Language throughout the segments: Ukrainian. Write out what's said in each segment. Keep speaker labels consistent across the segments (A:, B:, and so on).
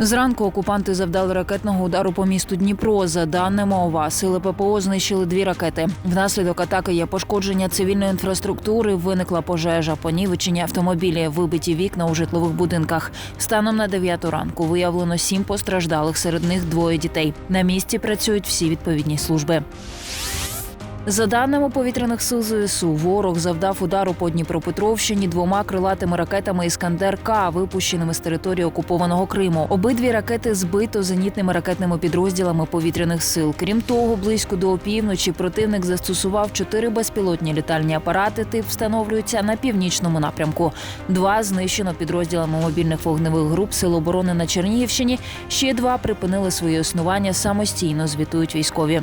A: Зранку окупанти завдали ракетного удару по місту Дніпро. За даними ОВА, сили ППО знищили дві ракети. Внаслідок атаки є пошкодження цивільної інфраструктури. Виникла пожежа, понівечені автомобілі, вибиті вікна у житлових будинках. Станом на 9 ранку виявлено сім постраждалих. Серед них двоє дітей. На місці працюють всі відповідні служби. За даними повітряних сил ЗСУ, ворог завдав удару по Дніпропетровщині двома крилатими ракетами Іскандер К, випущеними з території окупованого Криму. Обидві ракети збито зенітними ракетними підрозділами повітряних сил. Крім того, близько до опівночі противник застосував чотири безпілотні літальні апарати. Тип встановлюється на північному напрямку. Два знищено підрозділами мобільних вогневих груп Сил оборони на Чернігівщині. Ще два припинили своє існування самостійно. Звітують військові.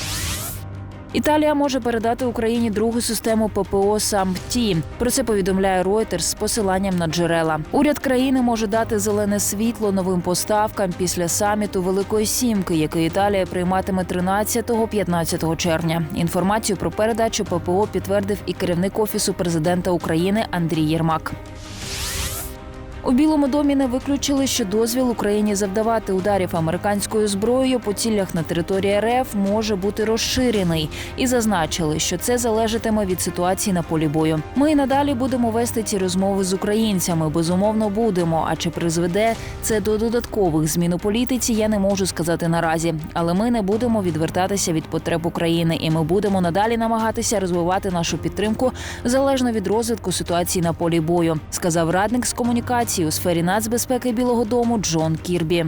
A: Італія може передати Україні другу систему ППО САМТІ. Про це повідомляє Reuters з посиланням на джерела. Уряд країни може дати зелене світло новим поставкам після саміту Великої Сімки, який Італія прийматиме 13-15 червня. Інформацію про передачу ППО підтвердив і керівник офісу президента України Андрій Єрмак. У Білому домі не виключили, що дозвіл Україні завдавати ударів американською зброєю по цілях на території РФ може бути розширений, і зазначили, що це залежатиме від ситуації на полі бою. Ми й надалі будемо вести ці розмови з українцями. Безумовно, будемо. А чи призведе це до додаткових змін у політиці? Я не можу сказати наразі. Але ми не будемо відвертатися від потреб України, і ми будемо надалі намагатися розвивати нашу підтримку залежно від розвитку ситуації на полі бою, сказав радник з комунікації у сфері нацбезпеки Білого Дому Джон Кірбі.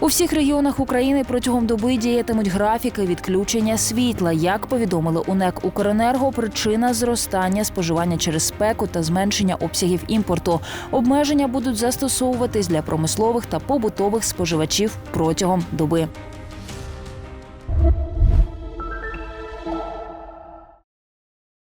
A: У всіх регіонах України протягом доби діятимуть графіки відключення світла. Як повідомили у НЕК «Укренерго», причина зростання споживання через спеку та зменшення обсягів імпорту. Обмеження будуть застосовуватись для промислових та побутових споживачів протягом доби.